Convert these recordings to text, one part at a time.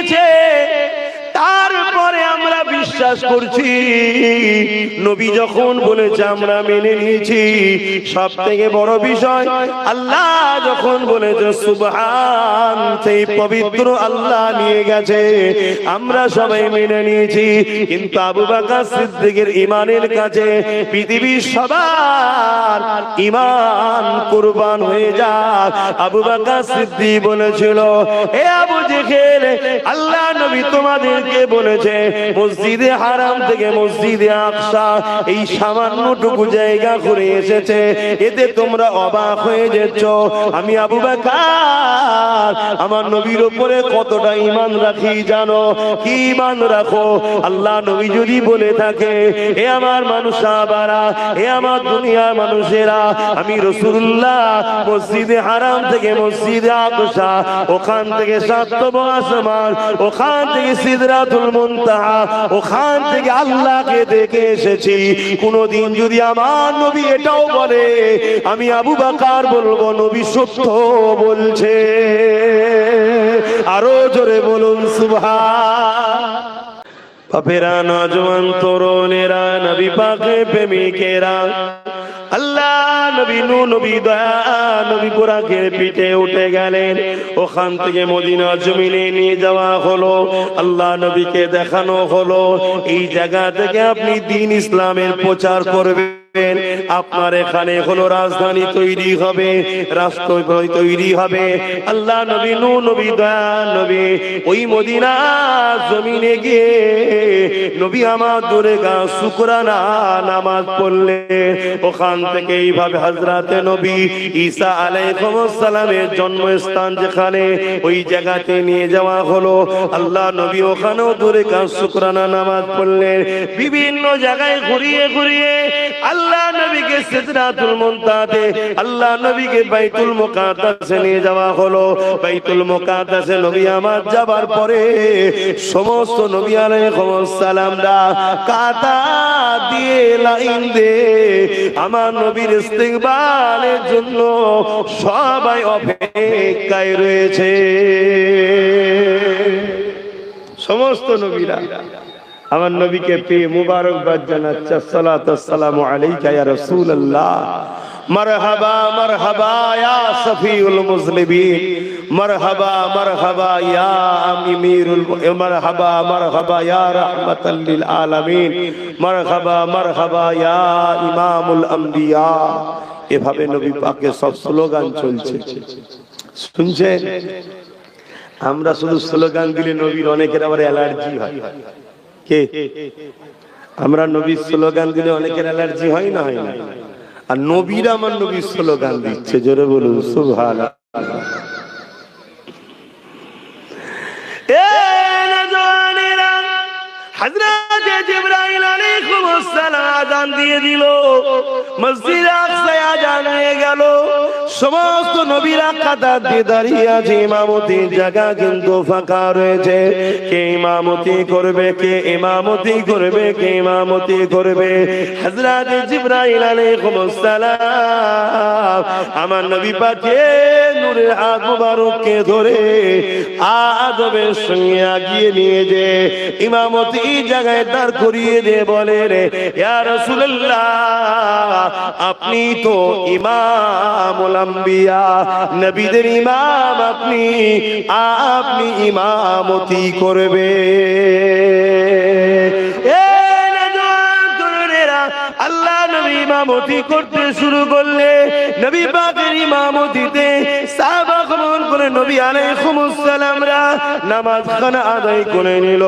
দিয়েছে তারপরে আমরা বিশ্বাস করছি। নবী যখন বলেছে, আমরা মেনে নিয়েছি। সব থেকে বড় বিষয়, আল্লাহ যখন বলেছে, সুবহান, সেই পবিত্র আল্লাহ নিয়ে গেছে। আমরা সবাই মেনে নিয়েছি। কিন্তু আবু বাকার সিদ্দিকের ইমানের কাছে পৃথিবীর সবার ইমান কুরবান হয়ে যাক। আবু বাকার সিদ্দিক বলেছিল, এ আবু জেখেল আল্লাহ নবী তোমাদেরকে বলেছে, মসজিদে হারাম থেকে মসজিদে আকসা, এই সামান্যটুকু জায়গা ঘুরে এসেছে। এতে তোমরা অবাক হয়ে যেছ আমি আবু বাকার, আমার নবীর উপরে কতটা ইমান রাখি জানো? কি ইমান রাখো? আল্লাহ নবী যদি বলে থাকে, এ আমার মানুষ আবারা এ আমার দুনিয়ার মানুষেরা, আমি রসুল্লাহ মসজিদে হারাম থেকে মসজিদে আকসা, ওখান থেকে সাতব আসমান, ওখান থেকে সিদরাতুল মুনতাহা, ওখান থেকে আল্লাহকে দেখে এসেছি। কোনদিন যদি আমার নবী এটাও বলে, আমি আবু বাকার বলব, নবী সত্য বলছে। আরও জোরে বলুন, সুবহান। বাপেরা নজওয়ান তরুণেরা, নবী পাকে প্রেমিকেরা। আল্লাহ, নবী নু, নবী দয়া, নবী পুরাকের পিঠে উঠে গেলেন। ওখান থেকে মদিনা জমিনে নিয়ে যাওয়া হলো। আল্লাহ নবীকে দেখানো হলো। এই জায়গা থেকে আপনি দিন ইসলামের প্রচার করবেন। আপনার এখানে হলো রাজধানী তৈরি হবে রাষ্ট্র তৈরি হবে। আল্লাহ নবী নু নবী দয়া, নবী ওই মদিনা জমিনে গিয়ে নবী আমার দূরে গা শুকরানা নামাজ পড়লে, ওখান থেকে এইভাবে হাজরাতে নবী ঈসা আলাইহিসসালামের জন্মস্থান যেখানে ওই জায়গাতে নিয়ে যাওয়া হলো। আল্লাহ নবী ওখানেও দূরে গা শুকরানা নামাজ পড়লেন। বিভিন্ন জায়গায় ঘুরিয়ে ঘুরিয়ে আল্লাহ নবীকে সিদরাতুল মুনতাহাতে আল্লাহ নবীকে বাইতুল মুকাদ্দাসে নিয়ে যাওয়া হলো। বাইতুল মুকাদ্দাসে নবী আমার যাবার পরে সমস্ত নবী আলাইহিস সালামরা কাতা দিয়ে লাইন দে আমার নবীর ইস্তিকবালের জন্য সবাই অপেক্ষায় রয়েছে। সমস্ত নবীরা। আমার নবীকে পেয়ে মুবারকবাদ জানাচ্ছে আসসালাতু আসসালামু আলাইকা ইয়া রাসূলুল্লাহ। মারহাবা মারহাবা ইয়া সফিউল মুসলিমিন। মারহাবা মারহাবা ইয়া আমিরুল মারহাবা মারহাবা ইয়া রাহমাতাল লিল আলামিন। মারহাবা মারহাবা ইয়া ইমামুল আম্বিয়া। এভাবে নবী পাকে সব স্লোগান চলছে। শুনছেন? আমরা শুধু স্লোগান দিলে নবীর অনেকের আবার অ্যালার্জি হয়। কে আমরা নবীর স্লোগান দিলে অনেকের অ্যালার্জি হয় না হয় না। আর নবীর আমার নবীর স্লোগান দিচ্ছে, জোরে বলুন আযান দিয়ে দিল, মসজিদ আকসায় আযান হয়ে গেল। সমস্ত নবীরা কাতার দিয়ে দাঁড়িয়ে আছে ইমামতির জায়গা কিন্তু ফাঁকা রয়েছে। কে ইমামতি করবে, কে ইমামতি করবে, কে ইমামতি করবে? হযরত জিবরাইল আলাইহিস সালাম, আমার নবী পাকে নূরের হাত মুবারককে ধরে আদবের সঙ্গে আগিয়ে নিয়ে যে ইমামতি জায়গায় দাঁড় করিয়ে দিয়ে বলে রে, ইয়া রাসূলুল্লাহ, আপনি তো ইমামুল আম্বিয়া নবীদের ইমাম আপনি আপনি ইমামতি করবে। আল্লাহ নবী ইমামতি করতে শুরু করলে নবী নবী আলাইহিস সালামরা নামাজ খানা আদায় করে নিল।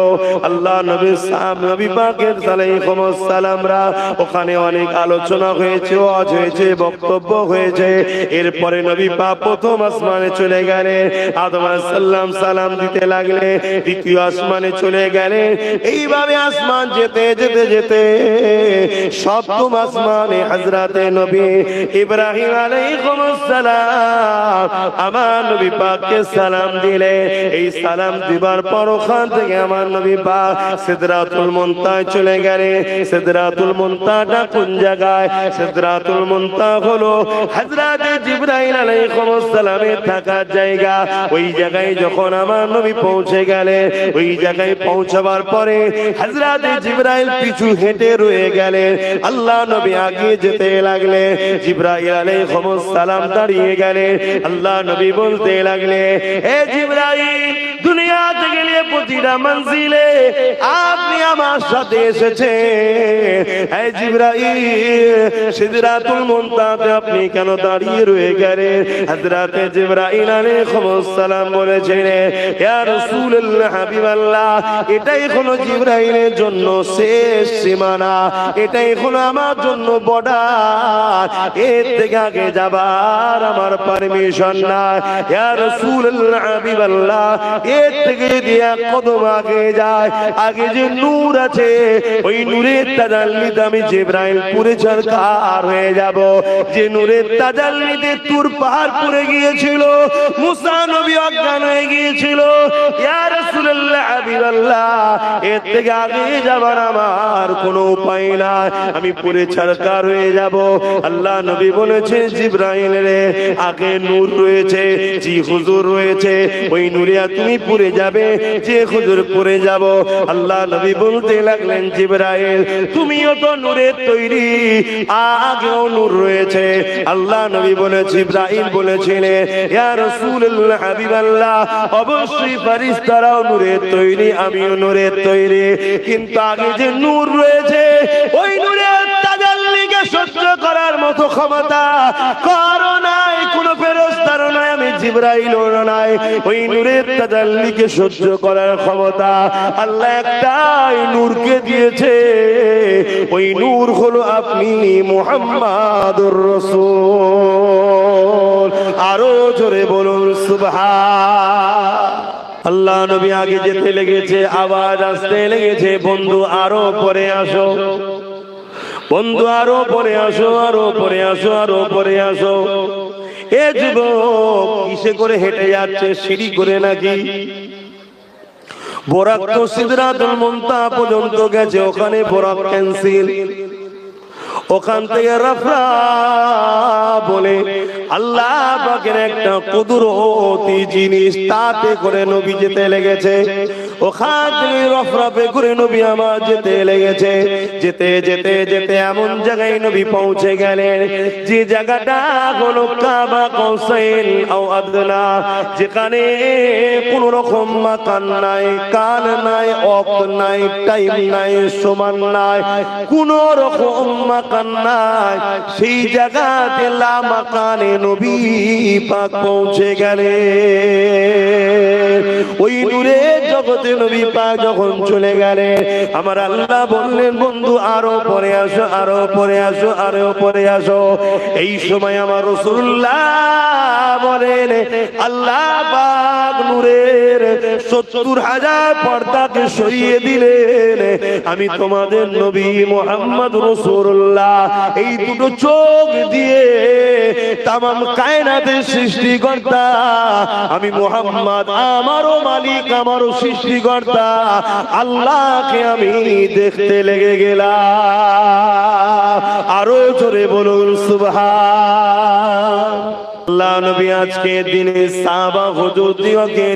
আল্লাহ নবী সাহাব নবী পাকের আলাইহিস সালামরা ওখানে অনেক আলোচনা হয়েছে, ওয়াজ হয়েছে, বক্তব্য হয়েছে। এরপরে নবী পাক প্রথম আসমানে চলে গেলেন, আদম আলাইহিস সালাম দিতে লাগলে দ্বিতীয় আসমানে চলে গেলেন। এইভাবে আসমান যেতে যেতে যেতে সপ্তম আসমানে হযরতে নবী ইব্রাহিম আলাইহিস সালাম, আমার নবী পাক পাককে সালাম দিলে, এই সালাম দিবার পর ওখান থেকে আমার নবী পাক সিদরাতুল মুনতায় চলে গেলে। সিদরাতুল মুনতাটা কোন জায়গায়? সিদরাতুল মুনতা হলো হযরত জিবরাইল আলাইহিস সালামের থাকার জায়গা। ওই জায়গায় যখন আমার নবী পৌঁছে গেলে, ওই জায়গায় পৌঁছাবার পরে হযরত জিবরাইল পিছু হেঁটে রয়ে গেলে। আল্লাহ নবী আগে যেতে লাগলে, জিবরাইল আলাইহিস সালাম দাঁড়িয়ে গেলে। আল্লাহ নবী বলতে লাগলে এ জিবরাইল দুনিয়া থেকে নিয়ে প্রতিটা মঞ্জিলে আপনি আমার সাথে এসেছে আপনি কেন দাঁড়িয়ে রয়ে গেলেন? হযরত জিবরাইল আলাইহিস সালাম হাবিবাল্লাহ, এটাই হলো জিবরাইলের জন্য শেষ সীমানা। এটাই হলো আমার জন্য বর্ডার। এর থেকে আগে যাবার আমার পারমিশন না ইয়া রাসূলুল্লাহ, হাবিবাল্লাহ এর থেকে কদম আগে যায়। আগে যে নূর আছে, ওই নূরের তাজাল্লিতে আমি জিব্রাইল পুরে সরকার হয়ে যাব। যে নূরের তাজাল্লিতে তুর পাহাড় পুরে গিয়েছিল, মুসা নবী অজ্ঞান হয়ে গিয়েছিল। ইয়া রাসূলুল্লাহ এর থেকে আগে যাবার আমার কোনো উপায় আমি পুরে হয়ে যাব। আল্লাহ নবী বলেছে, জিব্রাইল রে, আগে নূর রয়েছে, জি হুজুর রয়েছে। ওই নূরিয়া তুমি পুরে যাবে, যে হুজুর পুরে যাব। আল্লাহ নবী বলতে লাগলেন, জিব্রাইল, তুমিও তো নূরের তৈরি, আগেও নূর রয়েছে। আল্লাহ নবী বলে, জিব্রাইল বলেছিলেন ইয়া রাসূলুল্লাহ, হাবিবাল্লাহ, অবশ্যই ফেরেশতারাও নূরের তৈরি, আমিও নূরের তৈরি। কিন্তু আগে যে নূর রয়েছে, ওই নূরের তাজাল্লিকে সহ্য করার মতো ক্ষমতা কারও আমি নাই। ওই নূরের তাজাল্লিকে সহ্য করার ক্ষমতা আল্লাহ একটাই নূরকে দিয়েছে। ওই নূর হলো আপনি মুহাম্মাদুর রাসূল। আরও জোরে বলুন, সুবহান। আল্লাহ নবী আগে যেতে লেগেছে, আওয়াজ আসতে লেগেছে। বন্ধু আরও পরে আসো। বন্ধু আরও পরে আসো, আরও পরে আসো, আরও পরে আসো। এ যুবক, কিসে করে হেঁটে যাচ্ছে সিঁড়ি করে নাকি? বোরাক তো সিদরাতুল মুনতা পর্যন্ত গেছে, ওখানে বোরাক ক্যান্সেল। ওখান থেকে রাফরা বলে, আল্লাহ পাকের একটা কুদরতি জিনিস তাতে করে নবী যেতে লেগেছে। ওখান থেকে রফরাফে করে নবী আমার যেতে লেগেছে। যেতে যেতে যেতে এমন জায়গায় নবী পৌঁছে গেলেন। যে জায়গাটা হলো কাবা কৌসাইন আও আদনা, যেখানে কোন রকম মাকান নাই কাল নাই, অক নাই, টাইম নাই, সমান নাই, কোন রকম মাকান নাই। সেই জায়গাতে লা মাকানে নবী পাক পৌঁছে গেলে ওই নূরে জগতে নবী পাক যখন চলে গেলে, আমার আল্লাহ বললেন, বন্ধু, আরও পরে আসো, আরও পরে আসো, আরও পরে আসো। এই সময় আমার রসুল্লাহ বলেন, আল্লাহ পাক নূরের সত্তর হাজার পর্দাকে সরিয়ে দিলেন। আমি তোমাদের নবী মোহাম্মদ রসুল্লাহ এই দুটো চোখ দিয়ে তামাম কায়নাতের সৃষ্টিকর্তা, আমি মোহাম্মদ আমারও মালিক, আমারও সৃষ্টিকর্তা আল্লাহকে আমি দেখতে লেগে গেলাম। আরও জোরে বলুন সুভা আল্লাহ নবী আজকে দিনে সাবা হজুর দিওকে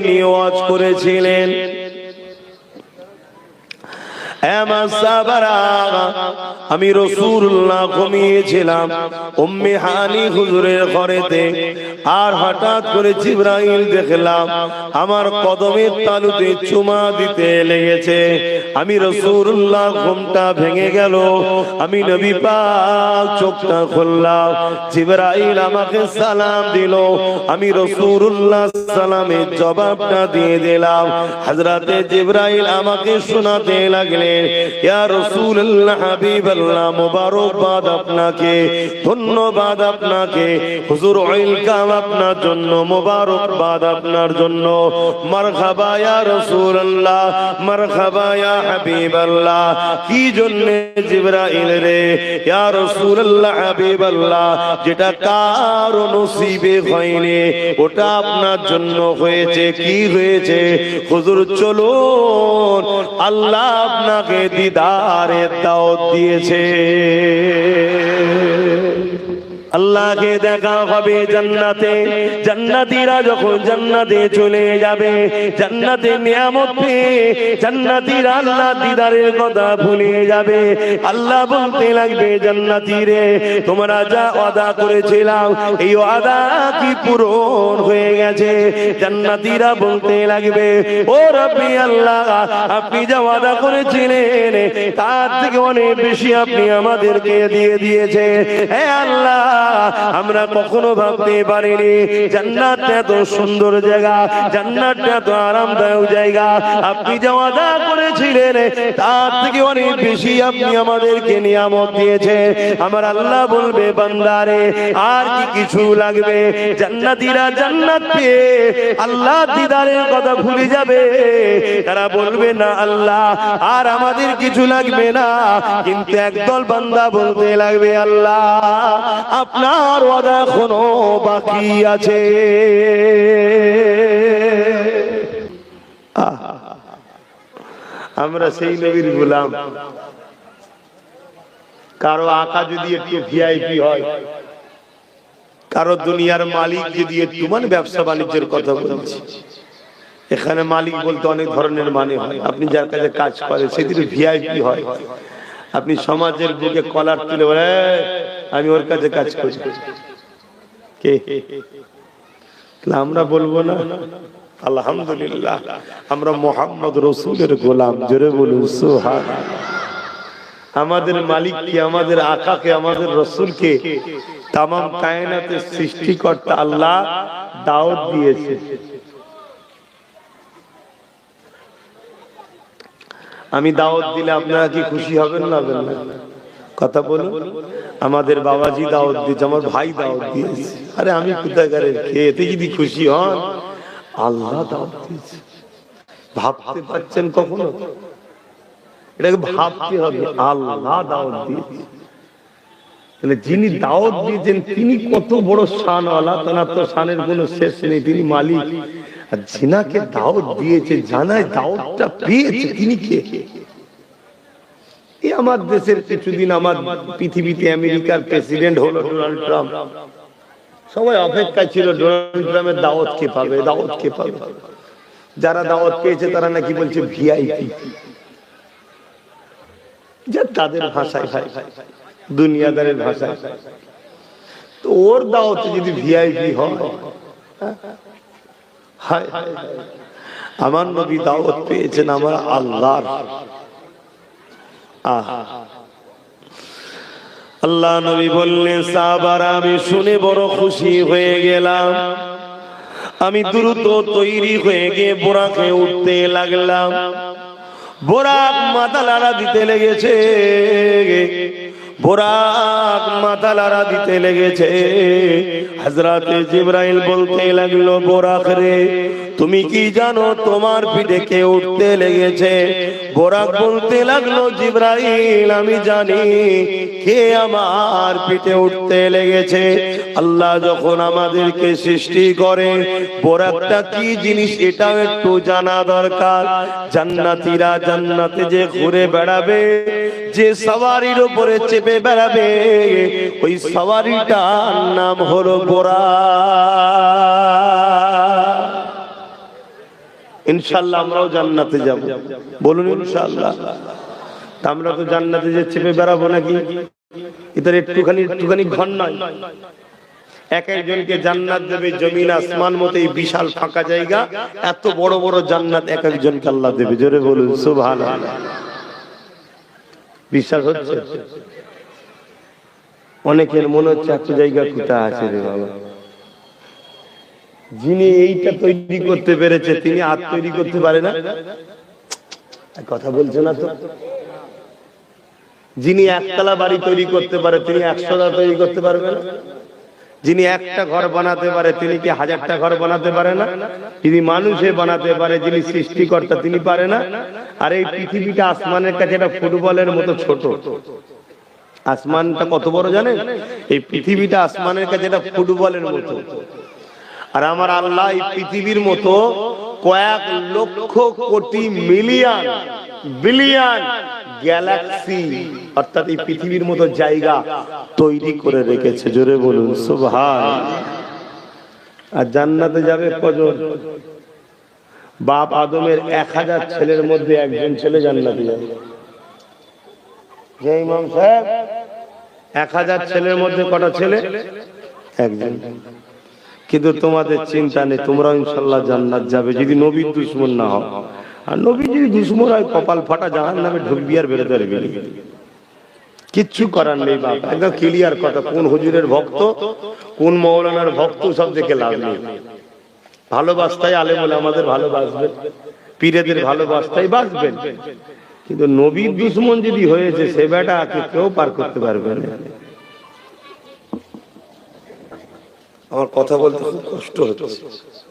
করেছিলেন। আমি রসুল্লাহ ঘুমিয়েছিলাম, উম্মে হানি হুজুরের ঘরেতে, আর হঠাৎ করে জিব্রাইল দেখলাম, আমার কদমের তালুতে চুমা দিতে লেগেছে। আমি রসুল্লাহ ঘুমটা ভেঙে গেল, আমি নবী পাক চোখটা খুললাম, জিব্রাইল আমাকে সালাম দিল, আমি রসুল্লাহ সালামের জবাবটা দিয়ে দিলাম। হযরতে জিব্রাইল আমাকে শোনাতে লাগলেন ইয়া রাসূলুল্লাহ, হাবিবাল্লাহ মুবারকবাদ আপনাকে, ধন্যবাদ আপনাকে, হুজুর ওয়েলকাম আপনার জন্য মুবারকবাদ আপনার জন্য। মারহাবা ইয়া রাসূলুল্লাহ, মারহাবা ইয়া হাবিবাল্লাহ। কি জন্য জিবরাইল রে? ইয়া রাসূলুল্লাহ, হাবিবাল্লাহ, যেটা কারও নসিবে হয়নি, ওটা আপনার জন্য হয়েছে, কি হয়েছে? হুজুর, চলুন, আল্লাহ আপনাকে দিদারের দাওয়াত দিয়েছে। আল্লাহকে দেখা হবে জান্নাতে। জান্নাতীরা যখন জান্নাতে চলে যাবে, জান্নাতে নিয়ামত পেয়ে জান্নাতীরা আল্লাহ দিদারের কথা ভুলে যাবে। আল্লাহ বলতে লাগবে জান্নাতীরে তোমরা যা ওয়াদা করেছিলাম, এই ওয়াদা কি পূরণ হয়ে গেছে? জান্নাতীরা বলতে লাগবে, ও রব্বি আল্লাহ, আপনি যা ওয়াদা করেছিলেন, তার থেকে অনেক বেশি আপনি আমাদেরকে দিয়ে দিয়েছে হে আল্লাহ আমরা কখনো ভাবতে পারিনি, জান্নাতটা এত সুন্দর জায়গা, জান্নাতটা এত আরামদায়ক জায়গা। আপনি যা ওয়াদা করেছিলেন, তার থেকে অনেক বেশি আপনি আমাদেরকে নিয়ামত দিয়েছে আমার আল্লাহ বলবে, বান্দারে, আর কি কিছু লাগবে? জান্নাতীরা জান্নাত পেয়ে আল্লাহ দিদারের কথা ভুলে যাবে। তারা বলবে, না আল্লাহ, আর আমাদের কিছু লাগবে না। কিন্তু একদল বান্দা বলতে লাগবে, আল্লাহ আপনার ওয়াদা এখনও বাকি আছে। আমরা সেই নবীর গোলাম। কারও আঁকা যদি একটু ভিআইপি হয় কারও দুনিয়ার মালিক যদি একটু মানে ব্যবসা বাণিজ্যের কথা বলছি। এখানে মালিক বলতে অনেক ধরনের মানে হয়। আপনি যার কাছে কাজ করেন সেদিন ভিআইপি হয়। আপনি সমাজের বুকে কলার তুলে বলে "এই, আমি ওর কাছে কাজ করি। কে? আমরা বলব না? আলহামদুলিল্লাহ, আমরা মোহাম্মদ রসুলের গোলাম, জোরে বলুন সুহান আমাদের মালিককে, আমাদের আকাকে, আমাদের রসুলকে তাম কায়নাতের সৃষ্টিকর্তা আল্লাহ দাওয়াত দিয়েছে। আমি দাওয়াত দিলে আপনারা কি খুশি হবেন না হবেন না? কথা বলুন। আমাদের বাবাজি দাওয়াত দিয়েছে, আমার ভাই দাওয়াত দিয়েছে। আরে আমি গেলে খেতে যদি খুশি হন, আল্লাহ দাওয়াত দিয়েছে। ভাবতে পারছেন কখনো? এটাকে ভাবতে হবে, আল্লাহ দাওয়াত দিয়েছে। তাহলে যিনি দাওয়াত দিয়েছেন, তিনি কত বড় শানওয়ালা তো শানের কোনো শেষ নেই, তিনি মালিক। আর জিনাকে দাওয়াত দিয়েছে, জানায় দাওয়াতটা পেয়েছে, তিনি কে? এই আমার দেশের কিছুদিন আমার পৃথিবীতে আমেরিকার প্রেসিডেন্ট হলো ডোনাল্ড ট্রাম্প। সবাই অপেক্ষায় ছিল, ডোনাল্ড ট্রাম্পের দাওয়াত কে পাবে, দাওয়াত কে পাবে? যারা দাওয়াত পেয়েছে তারা নাকি বলছে ভিআইপি। যা তাদের ভাষায় ভাই দুনিয়াদারের ভাষায়। তো ওর দাওয়াতে যদি ভিআইপি হয়। আমার নবী দাওয়াত পেয়েছেন আমার আল্লাহর। আল্লাহ নবী বললেন, সাহাবার, আমি শুনে বড় খুশি হয়ে গেলাম। আমি দ্রুত তৈরি হয়ে গিয়ে বোরাকে উঠতে লাগলাম। বোরাক মাথা লাড়া দিতে লেগেছে। বোরাক মাথা লাড়া দিতে লেগেছে। হাজরাতে জিব্রাইল বলতে লাগল, বোরাক রে, তুমি কি জানো তোমার পিঠে কে উঠতে লেগেছে? বোরাক বলতে লাগল, জিব্রাইল, আমি জানি কে আমার পিঠে উঠতে লেগেছে। আল্লাহ যখন আমাদেরকে সৃষ্টি করে, বোরাকটা কি জিনিস এটাও একটু জানা দরকার। জান্নাতীরা জান্নাতে যে ঘুরে বেড়াবে, যে সওয়ারির উপরে চেপে বেড়াবে। ওই সওয়ারিটার নাম হলো বোরা। ইনশাল্লাহ আমরাও জান্নাতে যাব। বলুন ইনশাল্লাহ। আমরা তো জান্নাতে যে চেপে বেড়াবো নাকি? এদের একটুখানি একটুখানি ঘর নয়। এক একজনকে জান্নাত দেবে জমিন, আসমান মতো এই বিশাল ফাঁকা জায়গা। এত বড় বড় জান্নাত এক একজনকে আল্লাহ দেবে। জোরে বলুন, সুবহানাল্লাহ। বিশ্বাস হচ্ছে? অনেকের মনে হচ্ছে এত জায়গা কোথায় আছে রে বাবা। যিনি এইটা তৈরি করতে পেরেছে, তিনি আর তৈরি করতে পারে না। কথা বলছে না তো। যিনি একতলা বাড়ি তৈরি করতে পারে, তিনি একশোটা তৈরি করতে পারবেন না? যিনি একটা ঘর বানাতে পারে, তিনি কি হাজারটা ঘর বানাতে পারে না? যিনি মানুষে বানাতে পারে, যিনি সৃষ্টিকর্তা, তিনি পারে না। আর এই পৃথিবীটা আসমানের কাছে একটা ফুটবলের মতো ছোট। আসমানটা কত বড় জানেন? এই পৃথিবীটা আসমানের কাছে একটা ফুটবলের মতো। আর আমার আল্লাহ এই পৃথিবীর মতো কয়েক lakh crore million, billion Galaxy, অর্থাৎ এই পৃথিবীর মতো জায়গা তৈরি করে রেখেছে। জোরে বলুন সুবহান আর জান্নাতে যাবে কজন? বাপ আদমের এক হাজার ছেলের মধ্যে একজন ছেলে জান্নাতে যাবে। যে ইমাম সাহেব এক হাজার ছেলের মধ্যে কটা ছেলে? একজন। কিন্তু তোমাদের চিন্তা নেই তোমরা ইনশাল্লাহ জান্নাত যাবে যদি নবীর দুশ্মন না হও। আর নবী যদি দুশ্মন হয়, কপাল ফাটা জাহান নামে ঢুকবি আর বেরোতে পারবি কিচ্ছু করার নেই বাপ। একদম ক্লিয়ার কথা। কোন হুজুরের ভক্ত, কোন মৌলানার ভক্ত সব দেখে লাভ নেই। ভালোবাসতাই আলে বলে আমাদের ভালোবাসবেন। পীরেদের ভালোবাসতাই বাঁচবেন কিন্তু নবীর দুশ্মন যদি হয়েছে, সে বেটা কেউ পার করতে পারবে না। আমার কথা বলতে খুব কষ্ট হচ্ছে।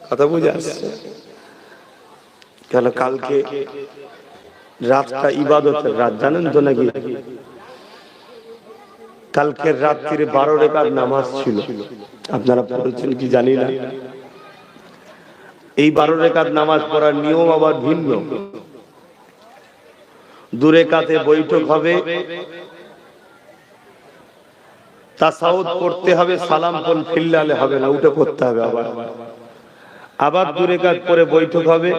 কথা বুঝে আসছে? কেন কালকে রাতটা ইবাদতের রাত, জানেন তো নাকি? কালকের রাত্রিরে বারো রেখার নামাজ ছিল। আপনারা পড়েছেন কি জানি না? এই বারো রেখাত নামাজ পড়ার নিয়ম আবার ভিন্ন। দূরে কাতে বৈঠক হবে। তাসাউদ পড়তে হবে, সালাম কোন ফিল্লালে হবে না, উঠে করতে হবে আবার। আবার দূরে কাত করে বৈঠক হবে।